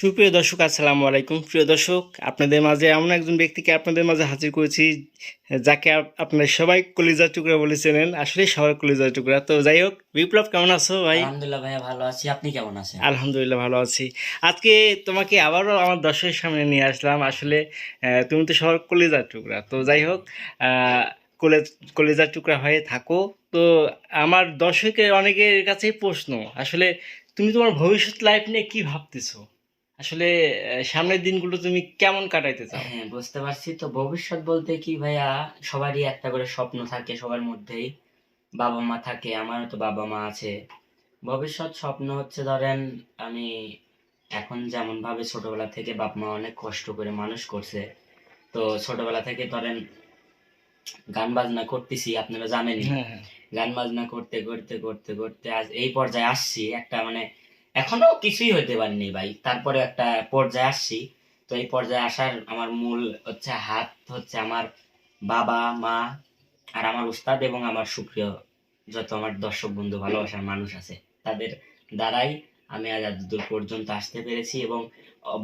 সুপ্রিয় দর্শক আসসালামু আলাইকুম। প্রিয় দর্শক আপনাদের মাঝে এমন একজন ব্যক্তিকে আপনাদের মাঝে হাজির করেছি যাকে আপ- আপনারা সবাই কলিজা টুকরা বলেছিলেন আসলে সবার কলিজা টুকরা। তো যাই হোক বিপ্লব কেমন আছো ভাই? আলহামদুলিল্লাহ ভাইয়া ভালো আছি। আপনি কেমন আছেন? আলহামদুলিল্লাহ ভালো আছি। আজকে তোমাকে আবারও আমার দর্শকের সামনে নিয়ে আসলাম। আসলে তুমি তো সবার কলিজার টুকরা। তো যাই হোক আহ, কলেজ কলেজার টুকরা হয়ে থাকো। তো আমার দর্শকের অনেকের কাছেই প্রশ্ন আসলে তুমি তোমার ভবিষ্যৎ লাইফ নিয়ে কি ভাবতেছো? আসলে সামনের দিনগুলো তুমি কেমন কাটাইতে চাও? হ্যাঁ বুঝতে পারছি। তো ভবিষ্যৎ বলতে কি ভাইয়া সবারই একটা করে স্বপ্ন থাকে সবার মধ্যেই। বাবা মা থাকে আমারও তো বাবা মা আছে। ভবিষ্যৎ স্বপ্ন হচ্ছে ধরেন আমি এখন যেমন ভাবে ছোটবেলা থেকে বাপ মা অনেক কষ্ট করে মানুষ করছে। তো ছোটবেলা থেকে ধরেন গান বাজনা করতেছি আপনারা জানেনই। হ্যাঁ হ্যাঁ। গান বাজনা করতে করতে করতে করতে আজ এই পর্যায়ে আসছি। একটা মানে এখনও কিছুই হতে পারিনি ভাই। তারপরে একটা পর্যায়ে আসছি। তো এই পর্যায়ে আসার আমার মূল হচ্ছে হাত হচ্ছে আমার বাবা, মা আর আমার উস্তাদ এবং আমার সুপ্রিয় যত আমার দর্শক বন্ধু, ভালোবাসার মানুষ আছে, তাদের দ্বারাই আমি আজ এতদূর পর্যন্ত আসতে পেরেছি এবং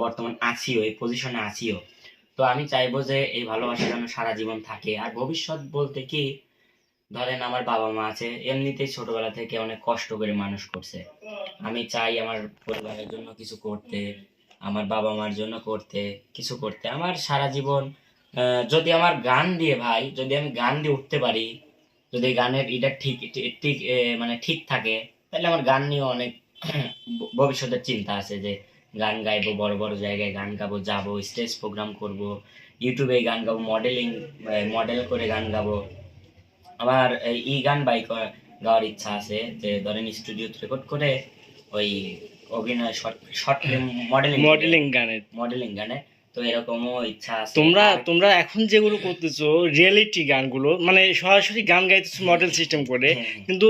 বর্তমান আছিও, এই পজিশনে আছিও। তো আমি চাইব যে এই ভালোবাসা যেন সারা জীবন থাকে। আর ভবিষ্যৎ বলতে কি, ধরেন আমার বাবা মা আছে, এমনিতেই ছোটবেলা থেকে অনেক কষ্ট করে মানুষ করছে। আমি চাই আমার পরিবারের জন্য কিছু করতে, আমার বাবা মার জন্য করতে, কিছু করতে। আমার সারা জীবন যদি আমার গান দিয়ে ভাই, যদি আমি গান দিয়ে উঠতে পারি, যদি গানের এটা ঠিক, ঠিক- মানে ঠিক থাকে, তাহলে আমার গান নিয়ে অনেক ভবিষ্যতের চিন্তা আছে যে গান গাইবো, বড় বড় জায়গায় গান গাবো, যাব, স্টেজ প্রোগ্রাম করব ইউটিউবে গান গাবো মডেলিং মডেল করে গান গাবো। আমার এই গান বাই গাওয়ার ইচ্ছা আছে যে ধরেন স্টুডিওতে রেকর্ড করে ওই অভিনয় শর্ট শর্ট মডেলিং মডেলিং গানের মডেলিং গানে। তো এরকমও ইচ্ছা আছে। তোমরা তোমরা এখন যেগুলো করতেছো রিয়েলিটি গানগুলো মানে সরাসরি গান গাইতেছো মডেল সিস্টেম করে হ্যাঁ। কিন্তু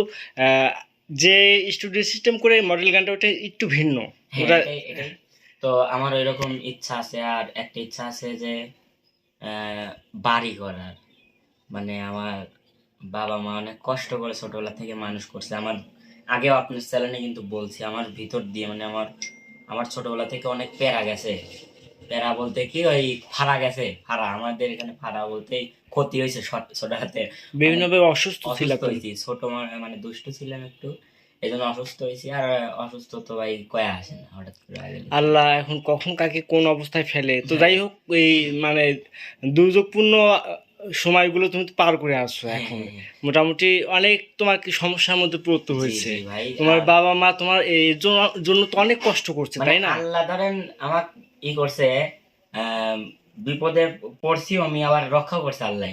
যে স্টুডিও সিস্টেম করে মডেল গানটা ওটা একটু ভিন্ন। হ্যাঁ, ওটা। তো আমার ওইরকম ইচ্ছা আছে আর একটা ইচ্ছা আছে যে আহ, বাড়ি করার। মানে আমার বাবা মা অনেক কষ্ট করে ছোটবেলা থেকে মানুষ করছে। আমার আগেও আপনার চ্যানেলে কিন্তু বলছি আমার ভিতর দিয়ে মানে আমার আমার ছোটবেলা থেকে অনেক প্যারা গেছে। প্যারা বলতে কি ওই ফাড়া গেছে ফাড়া। আমাদের এখানে ফাড়া বলতে ক্ষতি হয়েছে ছোট- হাতে। বিভিন্নভাবে অসুস্থ ছিল অসুস্থ হয়েছি ছোট মানে দুষ্টু ছিলাম একটু এই জন্য অসুস্থ হয়েছি। আর অসুস্থ তো ভাই কয়া আসে না হঠাৎ করে আল্লাহ এখন কখন কাকে কোন অবস্থায় ফেলে? তো যাই হোক এই মানে দুর্যোগপূর্ণ সময়গুলো তুমি পার করে আসছো হ্যাঁ, এখন। হ্যাঁ, হ্যাঁ। মোটামুটি অনেক তোমার কি সমস্যার মধ্যে পড়তে হয়েছে। তোমার বাবা মা তোমার এর জন্য- তো অনেক কষ্ট করছে মানে তাই না? আল্লাহ ধরেন আমার ই করছে বিপদে পড়ছি আমি আবার রক্ষা করছে আল্লাহ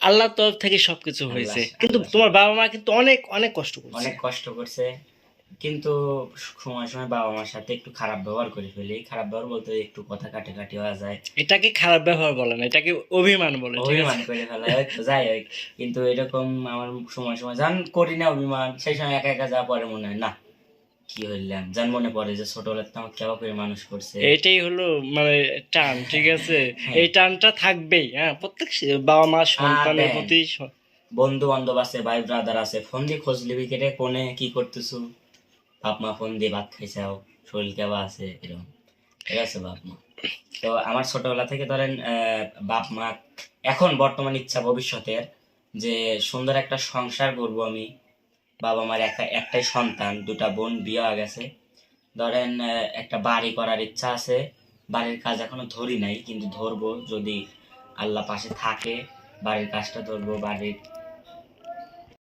আল্লাহর তরফ থেকে সবকিছু হয়েছে। কিন্তু তোমার বাবা মা কিন্তু অনেক অনেক কষ্ট করছে। অনেক কষ্ট করছে। কিন্তু সময় সময় বাবা মার সাথে একটু খারাপ ব্যবহার করে ফেলি। খারাপ ব্যবহার বলতে একটু কথা কাটে কাটি হওয়া যায়। এটাকে খারাপ ব্যবহার বলে না এটাকে অভিমান বলে অভিমান করে ফেলা হয় যাই হোক। কিন্তু এরকম আমার সময় সময় যান করি না অভিমান সেই সময় একা একা যাওয়া পরে মনে হয় না কি হইলাম? যান মনে পড়ে যে ছোটবেলাতে তো আমাকে কেমন করে মানুষ করছে। এটাই হলো মানে টান ঠিক আছে? হ্যাঁ। এই টানটা থাকবেই হ্যাঁ? প্রত্যেক বাবা মা সন্তানের প্রতি বন্ধু বান্ধব আছে ভাই ব্রাদার আছে ফোন দিয়ে খোঁজ লিবি কেটে কোনে কি করতেছু? বাপ মা ফোন দিয়ে ভাত খাইছাও শরীর কেবা আছে এরকম। ঠিক আছে বাপ মা। তো আমার ছোটবেলা থেকে ধরেন বাপ মা এখন বর্তমান ইচ্ছা ভবিষ্যতের যে সুন্দর একটা সংসার করব আমি। বাবা মার একটা, একটাই সন্তান, দুটা বোন, বিয়ে হয়ে গেছে। ধরেন একটা বাড়ি করার ইচ্ছা আছে। বাড়ির কাজ এখনও ধরি নাই, কিন্তু ধরবো যদি আল্লাহ পাশে থাকে। বাড়ির কাজটা ধরবো, বাড়ির